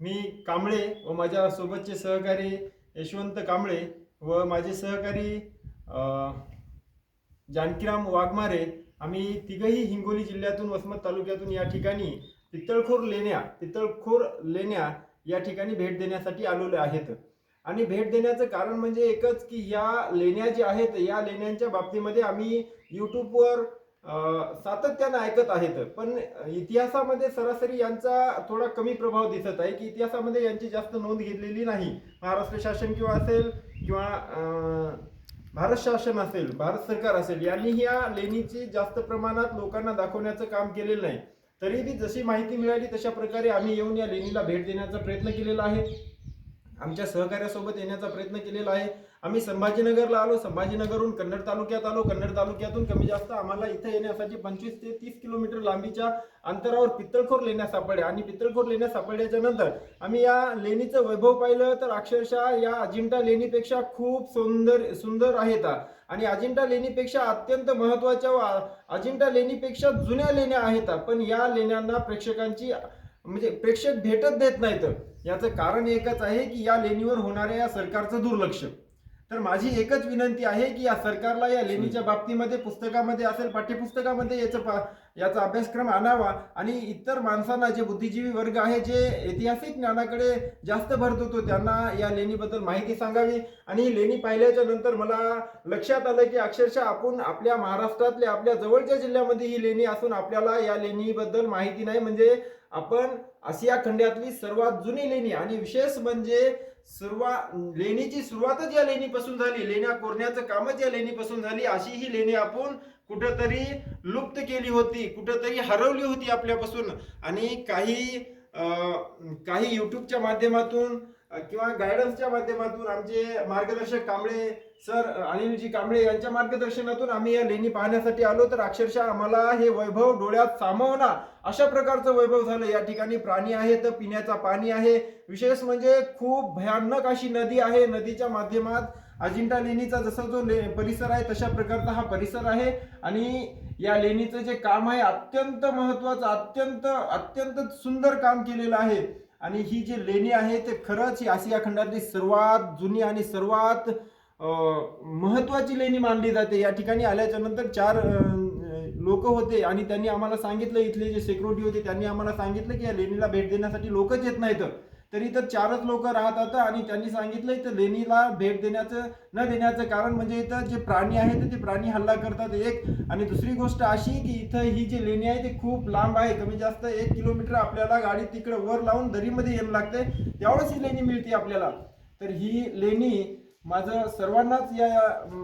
मी कांबळे व माझ्या सोबतचे सहकारी यशवंत कांबळे व माझे सहकारी जानकीराम वाघमारे आम्ही तिघही हिंगोली जिल्ह्यातून वसमत तालुक्यातून या ठिकाणी पितळखोर लेण्या पितळखोर लेण्या या ठिकाणी भेट देण्यासाठी आलेले आहेत. आणि भेट देण्याचं कारण म्हणजे एकच की या लेण्या ज्या आहेत या लेण्यांच्या बाबतीमध्ये आम्ही यूट्यूबवर सातत्यानं ऐकत आहेत. पण इतिहासामध्ये सरासरी यांचा थोडा कमी प्रभाव दिसत आहे की इतिहासामध्ये यांची जास्त नोंद घेतलेली नाही. महाराष्ट्र शासन किंवा असेल किंवा भारत शासन असेल भारत सरकार असेल यांनी या लेणीची जास्त प्रमाणात लोकांना दाखवण्याचं काम केलेलं नाही. तरी ती जशी माहिती मिळाली तशा प्रकारे आम्ही येऊन या लेणीला भेट देण्याचा प्रयत्न केलेला आहे. आमच्या सहकार्यासोबत येण्याचा प्रयत्न केलेला आहे. आम्ही संभाजीनगरला आलो संभाजीनगरहून कन्नड तालुक्यात आलो. कन्नड तालुक्यातून कमी जास्त आम्हाला इथं येण्यासाठी पंचवीस ते तीस किलोमीटर लांबीच्या अंतरावर पित्तळखोर लेण्या सापडल्या. आणि पित्तळखोर लेण्या सापडल्याच्या नंतर आम्ही या लेणीचं वैभव पाहिलं तर अक्षरशः या अजिंठा लेणीपेक्षा खूप सुंदर सुंदर आहेत. आणि अजिंठा लेणीपेक्षा अत्यंत महत्त्वाच्या व अजिंठा लेणीपेक्षा जुन्या लेण्या आहेत. पण या लेण्यांना प्रेक्षकांची म्हणजे प्रेक्षक भेटत देत नाहीत. याचं कारण एकच आहे की या लेणीवर होणाऱ्या या सरकारचं दुर्लक्ष. तर माझी एकच विनंती आहे की या सरकारला या लेणीच्या बाबतीमध्ये पुस्तकामध्ये असेल पाठ्यपुस्तकामध्ये याचं याचा अभ्यासक्रम आणावा. आणि इतर माणसांना जे बुद्धिजीवी वर्ग आहे जे ऐतिहासिक ज्ञानाकडे जास्त भर देतो त्यांना या लेणीबद्दल माहिती सांगावी. आणि ही लेणी पाहिल्याच्या नंतर मला लक्षात आलं की अक्षरशः आपण आपल्या महाराष्ट्रातल्या आपल्या जवळच्या जिल्ह्यामध्ये ही लेणी असून आपल्याला या लेणीबद्दल माहिती नाही. म्हणजे आपण आशिया खंडातली सर्वात जुनी लेणी. आणि विशेष म्हणजे सुरुवात लेणीची सुरुवातच या लेणीपासून झाली. लेण्या कोरण्याचं कामच या लेणीपासून झाली. अशी ही लेणी आपण कुठंतरी लुप्त केली होती कुठंतरी हरवली होती आपल्यापासून. आणि काही आ, काही युट्यूबच्या माध्यमातून किंवा गायडन्सच्या माध्यमातून आमचे मार्गदर्शक कांबळे सर अनिलजी कांबळे यांच्या मार्गदर्शनातून आम्ही या लेणी पाहण्यासाठी आलो. तर अक्षरशः आम्हाला हे वैभव डोळ्यात सामावना अशा प्रकारचं वैभव झालं. या ठिकाणी प्राणी आहे तर पिण्याचा पाणी आहे. विशेष म्हणजे खूप भयानक अशी नदी आहे. नदीच्या माध्यमात अजिंठा लेणीचा जसा जो ले परिसर आहे तशा प्रकारचा हा परिसर आहे. आणि या लेणीचं जे काम आहे अत्यंत महत्वाचं अत्यंत अत्यंत सुंदर काम केलेलं आहे. आणि ही जी लेणी आहे ते खरंच ही आशिया खंडातली सर्वात जुनी आणि सर्वात महत्वाची लेणी मानली जाते. या ठिकाणी आल्याच्यानंतर चार लोक होते आणि त्यांनी आम्हाला सांगितलं इथले जे सेक्युरिटी होते त्यांनी आम्हाला सांगितलं की या लेणीला भेट देण्यासाठी लोकच येत नाहीत. तरी तर चारच लोक राहतात आणि त्यांनी सांगितलं इथं लेणीला भेट देण्याचं न देण्याचं कारण म्हणजे इथं जे प्राणी आहेत ते प्राणी हल्ला करतात एक. आणि दुसरी गोष्ट अशी की इथं ही जी लेणी आहे ती खूप लांब आहे. कमी जास्त एक किलोमीटर आपल्याला गाडी तिकडे वर लावून दरीमध्ये यायला लागते. त्यावेळेस ही लेणी मिळते आपल्याला. तर ही लेणी माझं सर्वांनाच या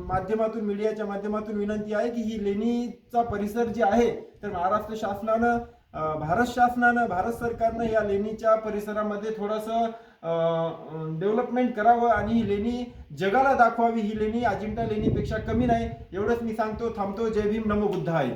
माध्यमातून मीडियाच्या माध्यमातून विनंती आहे की ही लेणीचा परिसर जे आहे तर महाराष्ट्र शासनानं भारत शासनानं भारत सरकारनं या लेणीच्या परिसरामध्ये थोडंसं डेव्हलपमेंट करावं आणि ही लेणी जगाला दाखवावी. ही लेणी अजिंठा लेणीपेक्षा कमी नाही. एवढंच मी सांगतो थांबतो. जय भीम. नमो बुद्ध आहे